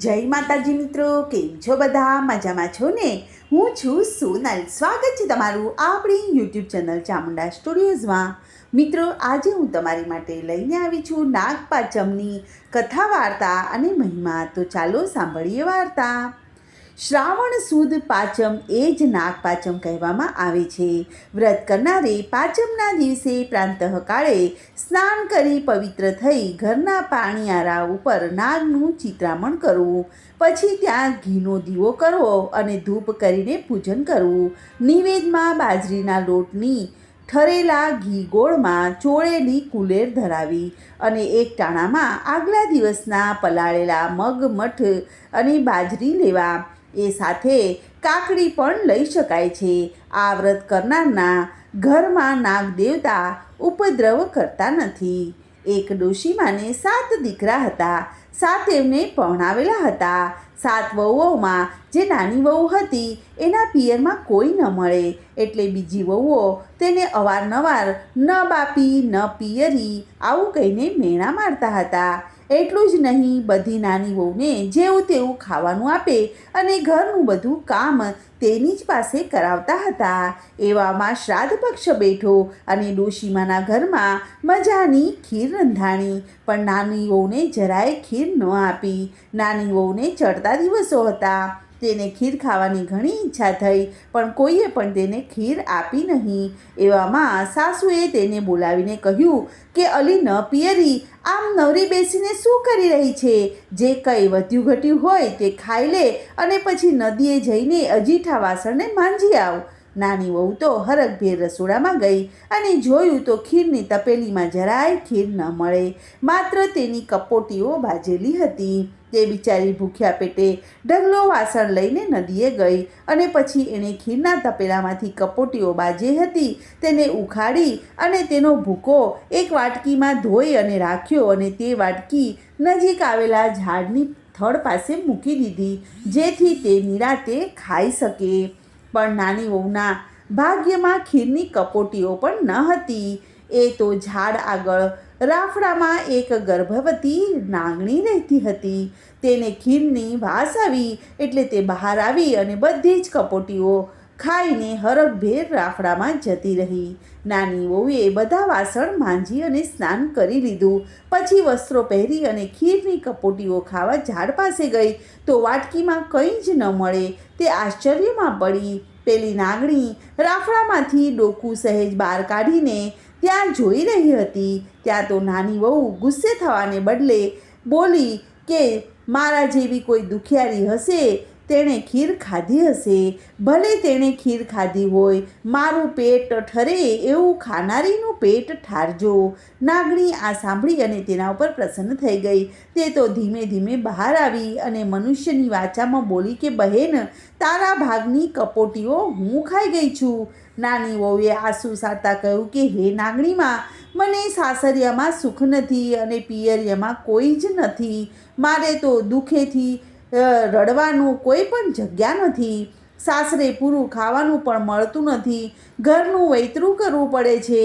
જય માતાજી મિત્રો, કેમ છો બધા? મજામાં છો ને? હું છું સોનલ. સ્વાગત છે તમારું આપણી યુટ્યુબ ચેનલ ચામુંડા સ્ટુડિયોઝમાં. મિત્રો, આજે હું તમારી માટે લઈને આવી છું નાગપાંચમની કથા વાર્તા અને મહિમા. તો ચાલો સાંભળીએ વાર્તા. શ્રાવણ સુદ પાચમ એ જ નાગપાચમ કહેવામાં આવે છે. વ્રત કરનારે પાચમના દિવસે પ્રાંતઃકાળે સ્નાન કરી પવિત્ર થઈ ઘરના પાણીયારા ઉપર નાગનું ચિત્રામણ કરવું. પછી ત્યાં ઘીનો દીવો કરવો અને ધૂપ કરીને પૂજન કરવું. નિવેદમાં બાજરીના લોટની ઠરેલા ઘી ગોળમાં ચોળેલી કુલેર ધરાવી અને એક ટાણામાં આગલા દિવસના પલાળેલા મગ, મઠ અને બાજરી લેવા એ સાથે કાકડી પણ લઈ શકાય છે. આ વ્રત કરનારના ઘરમાં નાગ દેવતા ઉપદ્રવ કરતા નથી. એક ડોશીમાને સાત દીકરા હતા. સાત એમને પરણાવેલા હતા. સાત વહુઓમાં જે નાની વહુ હતી, એના પિયરમાં કોઈ ન મળે. એટલે બીજી વહુઓ તેને અવારનવાર ન બાપી, ન પિયરી આવું કહીને મેણા મારતા હતા. એટલું જ નહીં, બધી નાની વહુને જેવું તેવું ખાવાનું આપે અને ઘરનું બધું કામ તેની જ પાસે કરાવતા હતા. એવામાં શ્રાદ્ધ પક્ષ બેઠો અને ડોશીમાના ઘરમાં મજાની ખીર રંધાણી, પણ નાની વહુને જરાય ખીર ન આપી. નાની વહુને ચડતા દિવસો હતા. તેને ખીર ખાવાની ઘણી ઈચ્છા થઈ, પણ કોઈએ પણ તેને ખીર આપી નહીં. એવામાં સાસુએ તેને બોલાવીને કહ્યું કે, અલી ન પિયરી, આમ નવરી બેસીને શું કરી રહી છે? જે કંઈ વધ્યું ઘટ્યું હોય તે ખાઈ લે અને પછી નદીએ જઈને અજીઠા વાસણને માંજી આવ. નાની વહુ તો હરખભેર રસોડામાં ગઈ અને જોયું તો ખીરની તપેલીમાં જરાય ખીર ન મળે. માત્ર તેની કપોટીઓ ભાજેલી હતી. તે બિચારી ભૂખ્યા પેટે ઢગલો વાસણ લઈને નદીએ ગઈ અને પછી એણે ખીરના તપેલામાંથી કપોટીઓ બાજી હતી. તેને ઉખાડી અને તેનો ભૂકો એક વાટકીમાં ધોઈ અને રાખ્યો અને તે વાટકી નજીક આવેલા ઝાડની થડ પાસે મૂકી દીધી, જેથી તે નિરાતે ખાઈ શકે. પણ નાની વહુના ભાગ્યમાં ખીરની કપોટીઓ પણ ન હતી. એ તો ઝાડ આગળ રાફડામાં એક ગર્ભવતી નાગણી રહેતી હતી. તેને ખીરની વાસ આવી એટલે તે બહાર આવી અને બધી જ કપોટીઓ ખાઈને હરખભેર રાફડામાં જતી રહી. નાની વહુએ બધા વાસણ માંજી અને સ્નાન કરી લીધું. પછી વસ્ત્રો પહેરી અને ખીરની કપોટીઓ ખાવા ઝાડ પાસે ગઈ. તો વાટકીમાં કંઈ જ ન મળે. તે આશ્ચર્યમાં પડી. પેલી નાગણી રાફડામાંથી ડોકું સહેજ બહાર કાઢીને ત્યાં જોઈ રહી હતી. ત્યાં તો નાની વહુ ગુસ્સે થવાને બદલે બોલી કે, મારા જેવી કોઈ દુખિયારી હશે? તેણે ખીર ખાધી હશે. ભલે તેણે ખીર ખાધી હોય, મારું પેટ ઠરે એવું ખાનારીનું પેટ ઠારજો. નાગણી આ સાંભળી અને તેના ઉપર પ્રસન્ન થઈ ગઈ. તે તો ધીમે ધીમે બહાર આવી અને મનુષ્યની વાચામાં બોલી કે, બહેન, તારા ભાગની કપોટીઓ હું ખાઈ ગઈ છું. નાની વહુએ આંસુ સારતા કહ્યું કે, હે નાગણીમાં, મને સાસરિયામાં સુખ નથી અને પિયરિયામાં કોઈ જ નથી. મારે તો દુઃખેથી રડવાનું કોઈ પણ જગ્યા નથી. સાસરે પૂરું ખાવાનું પણ મળતું નથી. ઘરનું વૈતરું કરવું પડે છે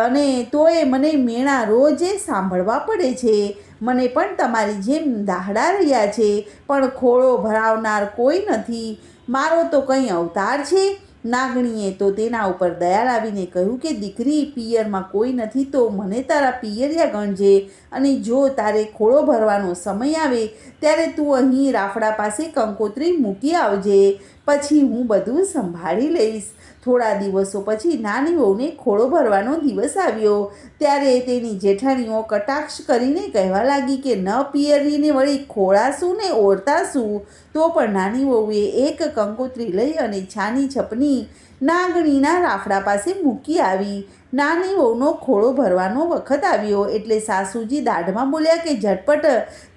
અને તોય મને મેણા રોજે સાંભળવા પડે છે. મને પણ તમારી જેમ દાહડા રહ્યા છે, પણ ખોળો ભરાવનાર કોઈ નથી. મારો તો કંઈ અવતાર છે? નાગણીએ તો તેના ઉપર દયા લાવીને કહ્યું કે, દીકરી, પિયરમાં કોઈ નથી તો મને તારા પિયરિયા ગણજે અને જો તારે ખોળો ભરવાનો સમય આવે, ત્યારે તું અહીં રાફડા પાસે કંકોત્રી મૂકી આવજે. પછી હું બધું સંભાળી લઈશ. થોડા દિવસો પછી નાની વહુને ખોળો ભરવાનો દિવસ આવ્યો. ત્યારે તેની જેઠાણીઓ કટાક્ષ કરીને કહેવા લાગી કે ન પિયરીને વળી ખોળાશું ને ઓરતાશું? તો પણ નાની વહુએ એક કંકોત્રી લઈ અને છાની છપની નાગણીના રાફડા પાસે મૂકી આવી. નાની વહુનો ખોળો ભરવાનો વખત આવ્યો એટલે સાસુજી દાઢમાં બોલ્યા કે, ઝટપટ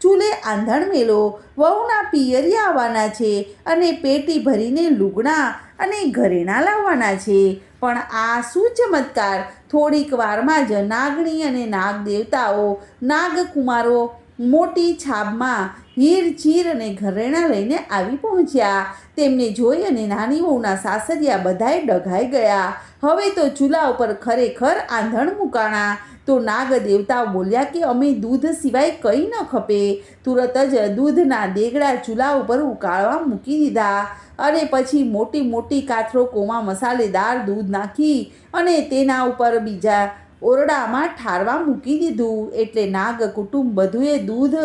ચૂલે આંધણ મેલો. વહુના પિયરિયા આવવાના છે અને પેટી ભરીને લુગડા અને ઘરેણાં લાવવાના છે. પણ આ શું ચમત્કાર? થોડીક વારમાં જ નાગણી અને નાગ દેવતાઓ નાગકુમારો મોટી છાબમાં હીર ચીર અને ઘરેણાં લઈને આવી પહોંચ્યા. તેમને જોઈ અને નાની વહુના સાસરિયા બધાએ ડઘાઈ ગયા. હવે તો ચૂલા ઉપર ખરેખર આંધણ મુકાણા. તો નાગ દેવતા બોલ્યા કે અમે દૂધ સિવાય કંઈ ન ખપે. તુરત જ દૂધના દેગડા ચૂલા ઉપર ઉકાળવા મૂકી દીધા. અને પછી મોટી મોટી કાથરો કોમા મસાલેદાર દૂધ નાખી અને તેના ઉપર બીજા ઓરડામાં ઠારવા મૂકી દીધું. એટલે નાગ કુટુંબ બધુએ દૂધ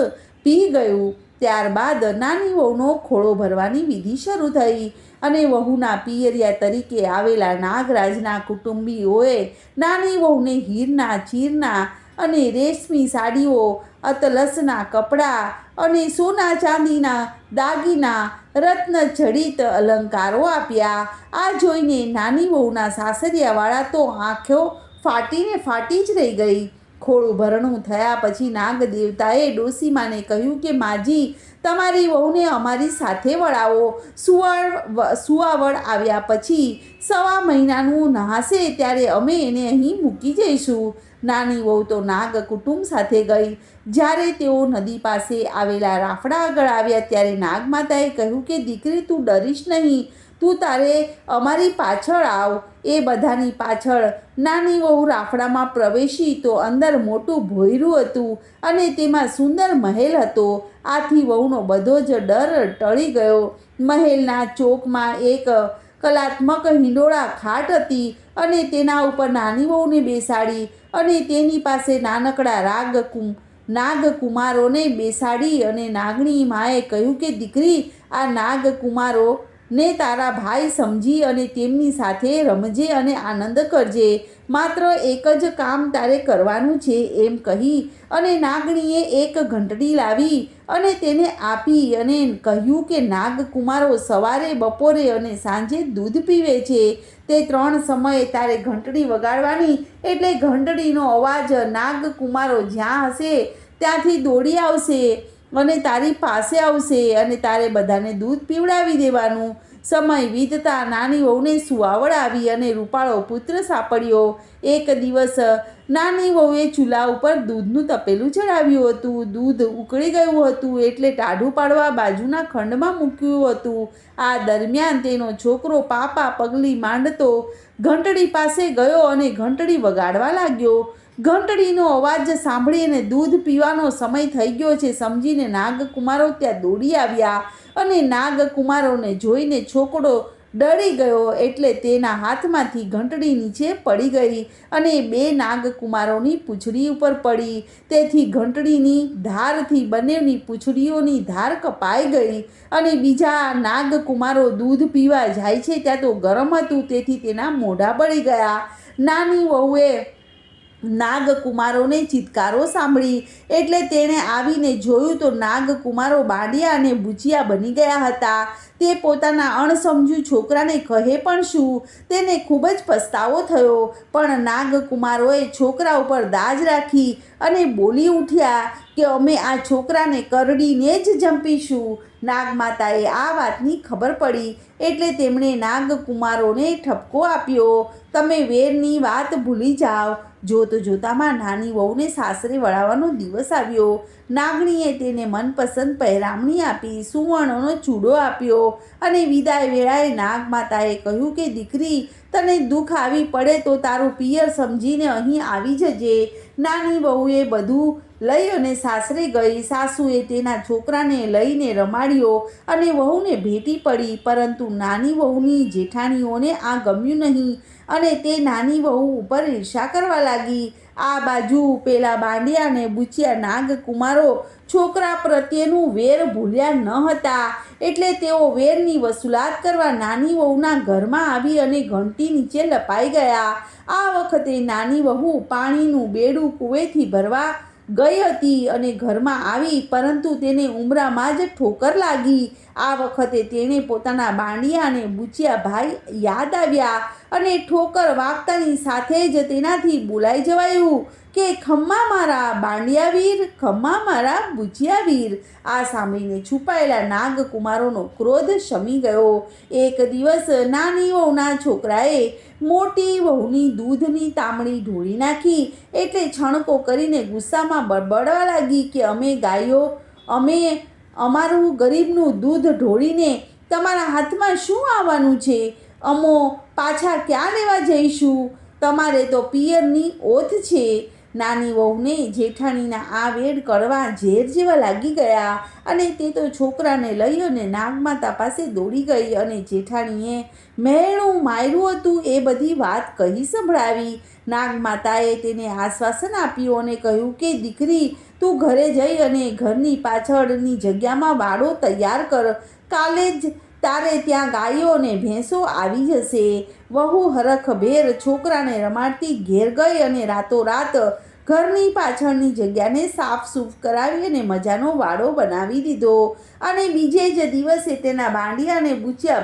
પી ગયું. ત્યારબાદ નાની વહુનો ખોળો ભરવાની વિધિ શરૂ થઈ અને વહુના પિયરિયા તરીકે આવેલા નાગરાજના કુટુંબીઓએ નાની વહુને હીરના, ચીરના અને રેશમી સાડીઓ, અતલસના કપડાં અને સોના ચાંદીના દાગીના, રત્ન, જડિત અલંકારો આપ્યા. આ જોઈને નાની વહુના સાસરિયાવાળા તો આંખો ફાટીને ફાટી જ રહી ગઈ. ખોળું ભરણું થયા પછી નાગ દેવતાએ ડોસીમાને કહ્યું કે, માજી, તમારી વહુને અમારી સાથે વળાવો. સુવાળ સુવાવડ આવ્યા પછી સવા મહિનાનું નહાશે ત્યારે અમે એને અહીં મૂકી જઈશું. નાની વહુ તો નાગ કુટુંબ સાથે ગઈ. જ્યારે તેઓ નદી પાસે આવેલા રાફડા આગળ આવ્યા ત્યારે નાગમાતાએ કહ્યું કે, દીકરી, તું ડરીશ નહીં. તું તારે અમારી પાછળ આવ. એ બધાની પાછળ નાની વહુ રાફડામાં પ્રવેશી તો અંદર મોટું ભોયરું હતું અને તેમાં સુંદર મહેલ હતો. આથી વહુનો બધો જ ડર ટળી ગયો. મહેલના ચોકમાં એક કલાત્મક હિંડોળા ખાટ હતી અને તેના ઉપર નાની વહુને બેસાડી અને તેની પાસે નાનકડા રાગ કુમ નાગકુમારોને બેસાડી અને નાગણી માએ કહ્યું કે, દીકરી, આ નાગકુમારો ને તારા ભાઈ સમજી અને તેમની સાથે રમજે અને આનંદ કરજે. માત્ર એક જ કામ તારે કરવાનું છે એમ કહી અને નાગણીએ એક ઘંટડી લાવી અને તેને આપી અને કહ્યું કે નાગકુમારો સવારે, બપોરે અને સાંજે દૂધ પીવે છે. તે ત્રણ સમયે તારે ઘંટડી વગાડવાની એટલે ઘંટડીનો અવાજ નાગકુમારો જ્યાં હશે ત્યાંથી દોડી આવશે. અને તારી પાસે આવશે અને તારે બધાને દૂધ પીવડાવી દેવાનું. સમય વીતતા નાની વહુને સુવાવડ આવી અને રૂપાળો પુત્ર સાંપડ્યો. એક દિવસ નાની વહુએ ચૂલા ઉપર દૂધનું તપેલું ચડાવ્યું હતું. દૂધ ઉકળી ગયું હતું એટલે ટાઢું પાડવા બાજુના ખંડમાં મૂક્યું હતું. આ દરમિયાન તેનો છોકરો પાપા પગલી માંડતો ઘંટડી પાસે ગયો અને ઘંટડી વગાડવા લાગ્યો. ઘંટડીનો અવાજ સાંભળીને દૂધ પીવાનો સમય થઈ ગયો છે. સમજીને નાગકુમારો ત્યાં દોડી આવ્યા અને નાગકુમારોને જોઈને છોકરો ડરી ગયો એટલે તેના હાથમાંથી ઘંટડી નીચે પડી ગઈ અને બે નાગકુમારોની પૂંછડી ઉપર પડી. તેથી ઘંટડીની ધારથી બંનેની પૂંછડીઓની ધાર કપાઈ ગઈ અને બીજા નાગકુમારો દૂધ પીવા જાય છે ત્યાં તો ગરમ હતું, તેથી તેના મોઢા બળી ગયા. નાની વહુએ નાગકુમારોને ચિત્કારો સાંભળી. એટલે તેણે આવીને જોયું તો નાગકુમારો બાંડિયા અને ભૂજિયા બની ગયા હતા. તે પોતાના અણસમજુ છોકરાને કહે પણ શું? તેને ખૂબ જ પસ્તાવો થયો. પણ નાગકુમારોએ છોકરા ઉપર દાજ રાખી અને બોલી ઉઠ્યા કે અમે આ છોકરાને કરડીને જ જંપીશું. નાગમાતાએ આ વાતની ખબર પડી. એટલે તેમણે નાગકુમારોને ઠપકો આપ્યો. તમે વેરની વાત ભૂલી જાઓ. જોત જોતામાં નાની વહુને સાસરે વળાવવાનો દિવસ આવ્યો. નાગણીએ તેને મનપસંદ પહેરામણી આપી, સુવર્ણનો ચૂડો આપ્યો અને વિદાય વેળાએ નાગમાતાએ કહ્યું કે, દીકરી, તને દુઃખ આવી પડે તો તારું પિયર સમજીને અહીં આવી જજે. નાની વહુએ બધું લઈ અને સાસરે ગઈ સાસુએ તેના છોકરાને લઈને રમાડ્યો અને વહુને ભેટી પડી, પરંતુ નાની વહુની જેઠાણીઓને આ ગમ્યું નહીં અને તે નાની વહુ ઉપર ઈર્ષા કરવા લાગી. આ બાજુ પેલા બાંડિયા અને બુચિયા નાગકુમારો છોકરા પ્રત્યેનું વેર ભૂલ્યા ન હતા. એટલે તેઓ વેરની વસૂલાત કરવા નાની વહુના ઘરમાં આવી અને ઘંટી નીચે લપાઈ ગયા. આ વખતે નાની વહુ પાણીનું બેડું કૂવેથી ભરવા ગઈ હતી અને ઘરમાં આવી, પરંતુ તેને ઉમરામાં જ ઠોકર લાગી. આ વખતે તેણે પોતાના બાંડિયા અને બુચિયા ભાઈ યાદ આવ્યા અને ઠોકર વાગતાની સાથે જ તેનાથી બોલાઈ જવાયું. કે ખમ્મા મારા બાંડિયાવીર, ખમ્મા મારા બુચિયાવીર આ સાંભળીને છુપાયેલા નાગકુમારોનો ક્રોધ શમી ગયો. એક દિવસ નાની વહુના છોકરાએ મોટી વહુની દૂધની તામણી ઢોળી નાખી એટલે છણકો કરીને ગુસ્સામાં બળબડવા લાગી કે અમે ગાયો, અમે, અમારું ગરીબનું દૂધ ઢોળીને તમારા હાથમાં શું આવવાનું છે? અમો, પાછા ક્યાં લેવા જઈશું? તમારે તો પિયરની ઓથ છે. નાની વહુને જેઠાણીના આ વેડ કરવા ઝેર જેવા લાગી ગયા અને તે તો છોકરાને લઈ અને નાગમાતા પાસે દોડી ગઈ અને જેઠાણીએ, મેણું માર્યું હતું એ બધી વાત કહી સંભળાવી. નાગમાતાએ તેને આશ્વાસન આપ્યું અને કહ્યું કે, દીકરી, તું ઘરે જઈ અને ઘરની પાછળની જગ્યામાં વાડો તૈયાર કર. કાલે જ તારે ત્યાં ગાયો ને ભેંસો આવી જશે. વહુ હરખભેર છોકરાને રમાડતી ઘેર ગઈ અને રાતોરાત ઘરની પાછળની જગ્યાને સાફ સૂફ કરાવી અને મજાનો વાડો બનાવી દીધો. અને બીજે જ દિવસે તેના બાંડિયા અને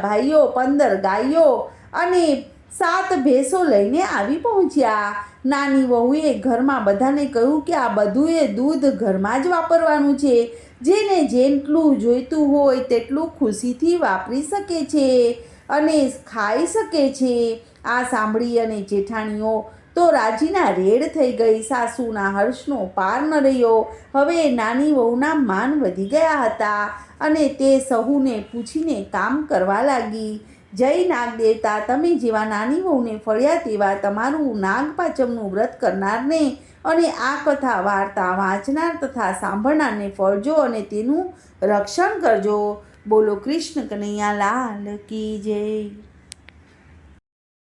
ભાઈઓ, પંદર ગાયો અને સાત ભેંસો લઈને આવી પહોંચ્યા. નાની વહુએ ઘરમાં બધાને કહ્યું કે આ બધુંય દૂધ ઘરમાં જ વાપરવાનું છે. જેને જેટલું જોઈતું હોય તેટલું ખુશીથી વાપરી શકે છે અને ખાઈ શકે છે. આ સાંભળી અને જેઠાણીઓ તો રાજીના રેડ થઈ ગઈ. સાસુના હર્ષનો પાર ન રહ્યો. હવે નાની વહુના માન વધી ગયા હતા અને તે સહુને પૂછીને કામ કરવા લાગી. જય નાગ દેવતા, તમે જેવા નાની વહુને ફળ્યા તેવા તમારું નાગપાચમનું વ્રત કરનારને અને આ કથા વાર્તા વાંચનાર તથા સાંભળનારને ફળજો અને તેનું રક્ષણ કરજો. બોલો કૃષ્ણ કનૈયા લાલ કી જય.